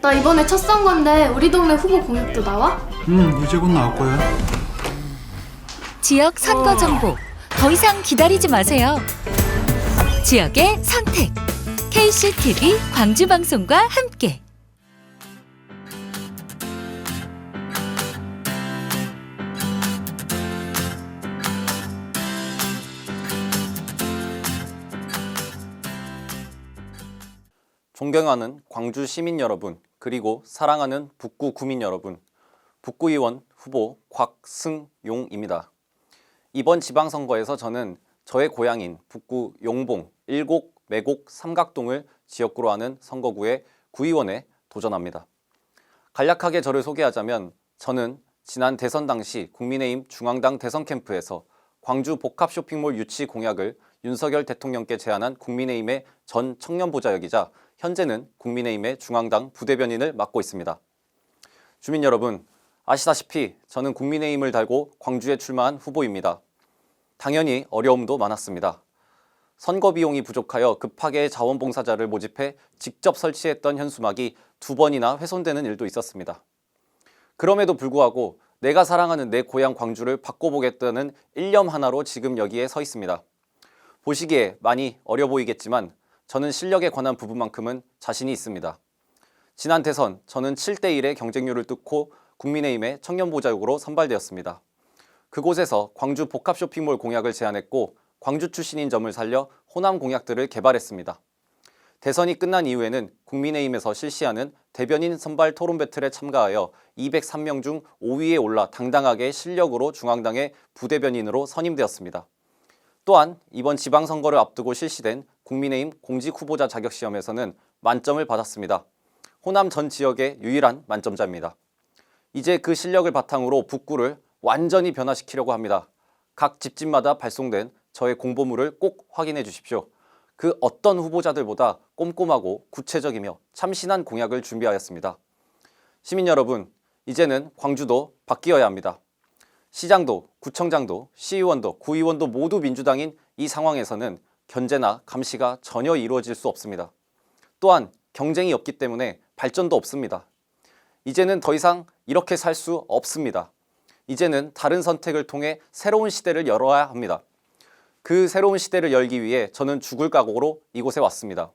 나 이번에 첫 선거인데 우리 동네 후보 공약도 나와? 음, 이제 곧 나올 거야. 지역 선거 정보 더 이상 기다리지 마세요. 지역의 선택 KCTV 광주 방송과 함께 존경하는 광주 시민 여러분, 그리고 사랑하는 북구 구민 여러분, 북구의원 후보 곽승용입니다. 이번 지방선거에서 저는 저의 고향인 북구 용봉, 일곡, 매곡, 삼각동을 지역구로 하는 선거구의 구의원에 도전합니다. 간략하게 저를 소개하자면 저는 지난 대선 당시 국민의힘 중앙당 대선 캠프에서 광주 복합 쇼핑몰 유치 공약을 윤석열 대통령께 제안한 국민의힘의 전 청년보좌역이자 현재는 국민의힘의 중앙당 부대변인을 맡고 있습니다. 주민 여러분, 아시다시피 저는 국민의힘을 달고 광주에 출마한 후보입니다. 당연히 어려움도 많았습니다. 선거 비용이 부족하여 급하게 자원봉사자를 모집해 직접 설치했던 현수막이 두 번이나 훼손되는 일도 있었습니다. 그럼에도 불구하고 내가 사랑하는 내 고향 광주를 바꿔보겠다는 일념 하나로 지금 여기에 서 있습니다. 보시기에 많이 어려 보이겠지만 저는 실력에 관한 부분만큼은 자신이 있습니다. 지난 대선 저는 7대1의 경쟁률을 뚫고 국민의힘의 청년보좌역으로 선발되었습니다. 그곳에서 광주 복합 쇼핑몰 공약을 제안했고 광주 출신인 점을 살려 호남 공약들을 개발했습니다. 대선이 끝난 이후에는 국민의힘에서 실시하는 대변인 선발 토론 배틀에 참가하여 203명 중 5위에 올라 당당하게 실력으로 중앙당의 부대변인으로 선임되었습니다. 또한 이번 지방선거를 앞두고 실시된 국민의힘 공직 후보자 자격 시험에서는 만점을 받았습니다. 호남 전 지역의 유일한 만점자입니다. 이제 그 실력을 바탕으로 북구를 완전히 변화시키려고 합니다. 각 집집마다 발송된 저의 공보물을 꼭 확인해 주십시오. 그 어떤 후보자들보다 꼼꼼하고 구체적이며 참신한 공약을 준비하였습니다. 시민 여러분, 이제는 광주도 바뀌어야 합니다. 시장도, 구청장도, 시의원도, 구의원도 모두 민주당인 이 상황에서는 견제나 감시가 전혀 이루어질 수 없습니다. 또한 경쟁이 없기 때문에 발전도 없습니다. 이제는 더 이상 이렇게 살 수 없습니다. 이제는 다른 선택을 통해 새로운 시대를 열어야 합니다. 그 새로운 시대를 열기 위해 저는 죽을 각오로 이곳에 왔습니다.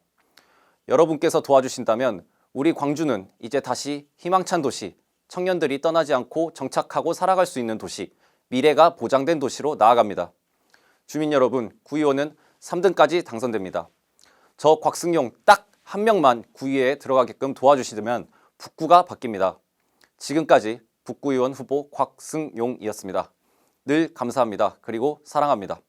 여러분께서 도와주신다면 우리 광주는 이제 다시 희망찬 도시, 청년들이 떠나지 않고 정착하고 살아갈 수 있는 도시, 미래가 보장된 도시로 나아갑니다. 주민 여러분, 구의원은 3등까지 당선됩니다. 저 곽승용 딱 한 명만 구의회에 들어가게끔 도와주시면 북구가 바뀝니다. 지금까지 북구의원 후보 곽승용이었습니다. 늘 감사합니다. 그리고 사랑합니다.